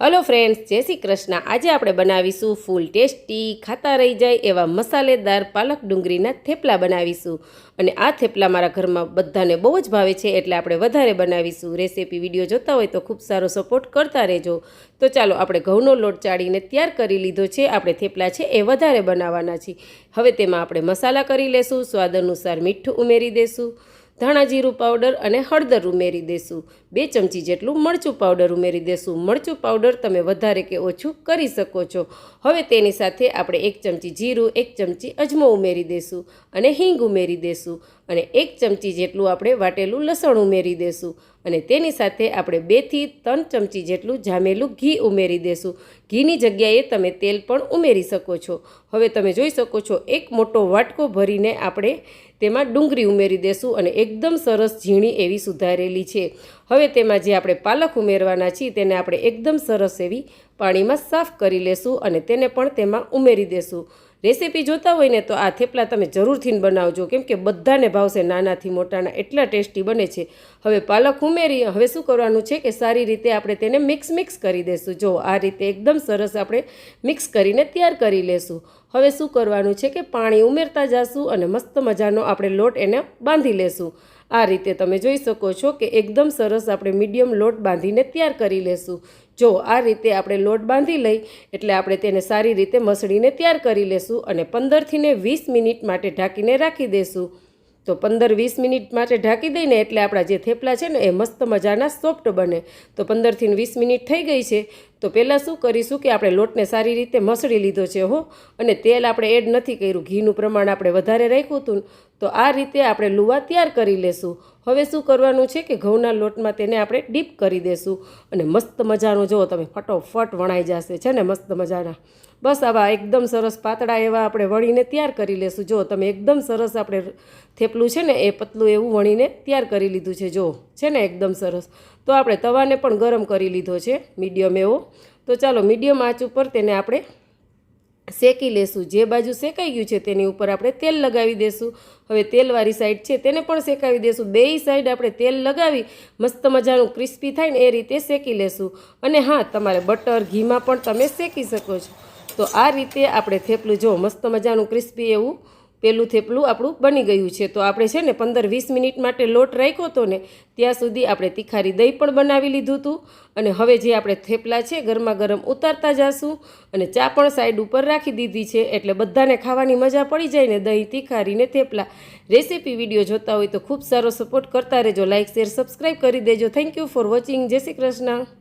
Hello friends, જય શ્રી કૃષ્ણ. આજે આપણે બનાવીશું ફૂલ ટેસ્ટી, ખાતા રહી જાય એવા મસાલેદાર પાલક ડુંગળીના થેપલા બનાવીશું. અને આ થેપલા મારા ઘરમાં બધાને બહુ જ ભાવે છે, એટલે આપણે વધારે બનાવીશું. રેસીપી, વીડિયો જોતા હોય તો ખૂબ સારો સપોર્ટ કરતા રહેજો. તો ચાલો, આપણે ઘઉંનો લોટ ચાળીને તૈયાર કરી લીધો છે. આપણે થેપલા છે એ વધારે બનાવવાના છે હવે તેમાં આપણે મસાલા કરી લેશું, સ્વાદ અનુસાર મીઠું ઉમેરી દેશું. ધાણા જીરું પાવડર અને હળદર ઉમેરી દેશું. બે ચમચી જેટલું મરચું પાવડર ઉમેરી દેશું. મરચું પાવડર તમે વધારે કે ઓછું કરી શકો છો. હવે તેની સાથે આપણે એક ચમચી જીરું, એક ચમચી અજમો ઉમેરી દેશું અને હિંગ ઉમેરી દેશું અને એક ચમચી જેટલું આપણે વાટેલું લસણ ઉમેરી દેશું અને તેની સાથે આપણે બેથી ત્રણ ચમચી જેટલું જામેલું ઘી ઉમેરી દેશું. ઘીની જગ્યાએ તમે તેલ પણ ઉમેરી શકો છો. હવે તમે જોઈ શકો છો, એક મોટો વાટકો ભરીને આપણે તેમાં ડુંગળી ઉમેરી દેશું અને એકદમ સરસ ઝીણી એવી સુધારેલી છે. હવે તેમાં જે આપણે પાલક ઉમેરવાના છીએ, તેને આપણે એકદમ સરસ એવી પાણીમાં સાફ કરી લેશું અને તેને પણ તેમાં ઉમેરી દેશું. રેસીપી જોતા હોય ને તો આ થેપલા તમે જરૂરથી બનાવજો, કેમ કે બધાને ભાવશે નાનાથી મોટાના એટલા ટેસ્ટી બને છે. હવે પાલક ઉમેરી, હવે શું કરવાનું છે કે સારી રીતે આપણે તેને મિક્સ મિક્સ કરી દેશું. જો આ રીતે એકદમ સરસ આપણે મિક્સ કરીને તૈયાર કરી લેશું. હવે શું કરવાનું છે કે પાણી ઉમેરતા જશું અને મસ્ત મજાનો આપણે લોટ એને બાંધી લેશું. આ રીતે તમે જોઈ શકો છો કે એકદમ સરસ આપણે મીડિયમ લોટ બાંધીને તૈયાર કરી લેશું. જો આ રીતે આપણે લોટ બાંધી લઈ એટલે આપણે તેને સારી રીતે મસળીને તૈયાર કરી લેશું અને પંદરથી ને વીસ મિનિટ માટે ઢાંકીને રાખી દેશું. તો પંદર વીસ મિનિટ માટે ઢાંકી દઈને એટલે આપણા જે થેપલા છે ને એ મસ્ત મજાના સોફ્ટ બને. તો પંદરથી વીસ મિનિટ થઈ ગઈ છે. તો પહેલાં શું કરીશું કે આપણે લોટને સારી રીતે મસળી લીધો છે હો. અને તેલ આપણે એડ નથી કર્યું. ઘીનું પ્રમાણ આપણે વધારે રાખ્યું હતું તો આ રીતે આપણે લુવા તૈયાર કરી લેશું. હવે શું કરવાનું છે કે ઘઉંના લોટમાં તેને આપણે ડીપ કરી દેશું. અને મસ્ત મજાનો જુઓ તમે, ફટોફટ વણાઈ જશે, છે ને મસ્ત મજાના. બસ આવા એકદમ સરસ પાતળા એવા આપણે વણીને તૈયાર કરી લેશું. જો તમે, એકદમ સરસ આપણે થેપલું છે ને, એ પતલું એવું વણીને તૈયાર કરી લીધું છે જો છે ને એકદમ સરસ. તો આપણે તવાને પણ ગરમ કરી લીધો છે, મીડિયમ એવો. તો ચાલો મીડિયમ આંચ ઉપર તેને આપણે શેકી લેશું. જે બાજુ શેકાઈ ગયું છે તેની ઉપર આપણે તેલ લગાવી દેશું. હવે તેલવાળી સાઈડ છે તેને પણ શેકાવી દેશું. બેય સાઈડ આપણે તેલ લગાવી મસ્ત મજાનું ક્રિસ્પી થાય ને એ રીતે શેકી લેશું. અને હા, તમારે બટર, ઘીમાં પણ તમે શેકી શકો છો. તો આ રીતે આપણે થેપલું જો મસ્ત મજાનું ક્રિસ્પી એવું પેલું થેપલું આપણું બની ગયું છે. તો આપણે છે ને પંદર વીસ મિનિટ માટે લોટ રાખ્યો હતો ને, ત્યાં સુધી આપણે તીખારી દહીં પણ બનાવી લીધું હતું. અને હવે જે આપણે થેપલા છે ગરમા ગરમ ઉતારતા જાશું અને ચા પણ સાઈડ ઉપર રાખી દીધી છે. એટલે બધાને ખાવાની મજા પડી જાય ને દહીં, તીખારી ને થેપલા. રેસીપી વીડિયો જોતા હોય તો ખૂબ સારો સપોર્ટ કરતા રહેજો. લાઇક શેર સબસ્ક્રાઈબ કરી દેજો. થેન્ક યુ ફોર વોચિંગ જય શ્રી કૃષ્ણ.